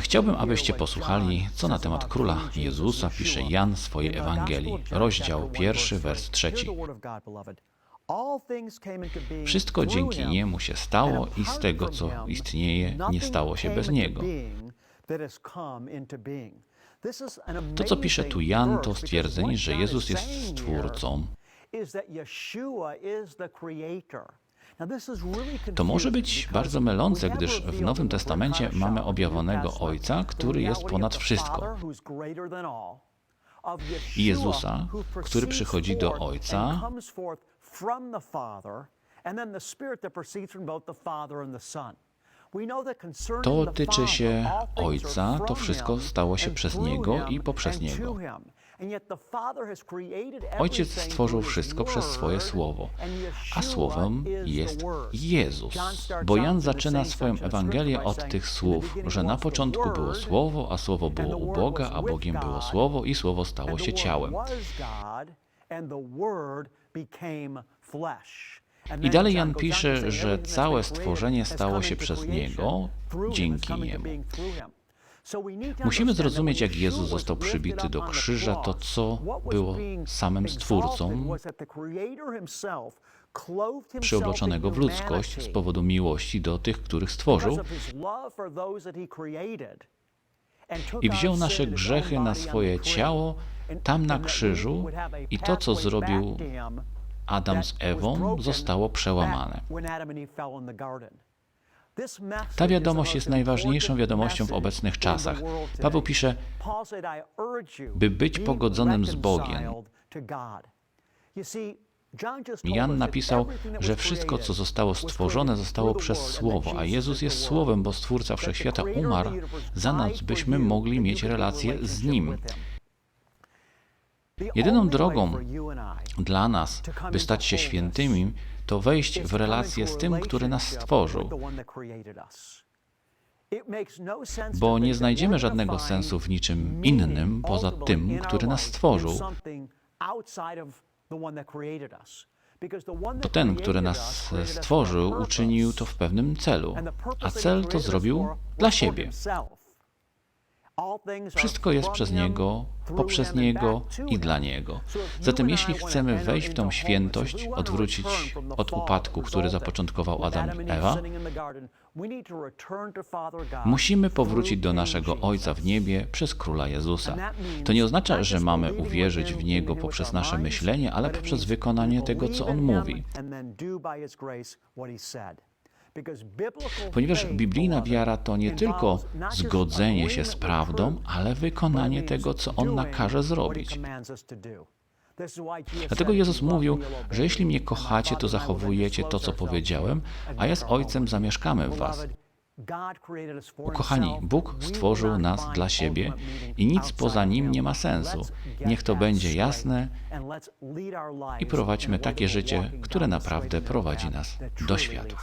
Chciałbym, abyście posłuchali, co na temat króla Jezusa pisze Jan w swojej Ewangelii, rozdział pierwszy, wers trzeci. Wszystko dzięki Niemu się stało i z tego, co istnieje, nie stało się bez Niego. To, co pisze tu Jan, to stwierdzenie, że Jezus jest Stwórcą. To może być bardzo mylące, gdyż w Nowym Testamencie mamy objawionego Ojca, który jest ponad wszystko. I Jezusa, który przychodzi do Ojca, to tyczy się Ojca, to wszystko stało się przez Niego i poprzez Niego. Ojciec stworzył wszystko przez swoje Słowo, a Słowem jest Jezus. Bo Jan zaczyna swoją Ewangelię od tych słów, że na początku było Słowo, a Słowo było u Boga, a Bogiem było Słowo i Słowo stało się ciałem. I dalej Jan pisze, że całe stworzenie stało się przez Niego, dzięki Niemu. Musimy zrozumieć, jak Jezus został przybity do krzyża, to co było samym Stwórcą, przyoblaczonego w ludzkość z powodu miłości do tych, których stworzył, i wziął nasze grzechy na swoje ciało tam na krzyżu i to, co zrobił Adam z Ewą, zostało przełamane. Ta wiadomość jest najważniejszą wiadomością w obecnych czasach. Paweł pisze, by być pogodzonym z Bogiem. Jan napisał, że wszystko, co zostało stworzone, zostało przez Słowo, a Jezus jest Słowem, bo Stwórca Wszechświata umarł za nas, byśmy mogli mieć relację z Nim. Jedyną drogą dla nas, by stać się świętymi, to wejść w relację z tym, który nas stworzył. Bo nie znajdziemy żadnego sensu w niczym innym poza tym, który nas stworzył. To ten, który nas stworzył, uczynił to w pewnym celu, a cel to zrobił dla siebie. Wszystko jest przez Niego, poprzez Niego i dla Niego. Zatem jeśli chcemy wejść w tą świętość, odwrócić od upadku, który zapoczątkował Adam i Ewa, musimy powrócić do naszego Ojca w niebie przez Króla Jezusa. To nie oznacza, że mamy uwierzyć w Niego poprzez nasze myślenie, ale poprzez wykonanie tego, co On mówi. Ponieważ biblijna wiara to nie tylko zgodzenie się z prawdą, ale wykonanie tego, co On nakaże zrobić. Dlatego Jezus mówił, że jeśli mnie kochacie, to zachowujecie to, co powiedziałem, a ja z Ojcem zamieszkamy w Was. Ukochani, Bóg stworzył nas dla siebie i nic poza Nim nie ma sensu. Niech to będzie jasne i prowadźmy takie życie, które naprawdę prowadzi nas do światła.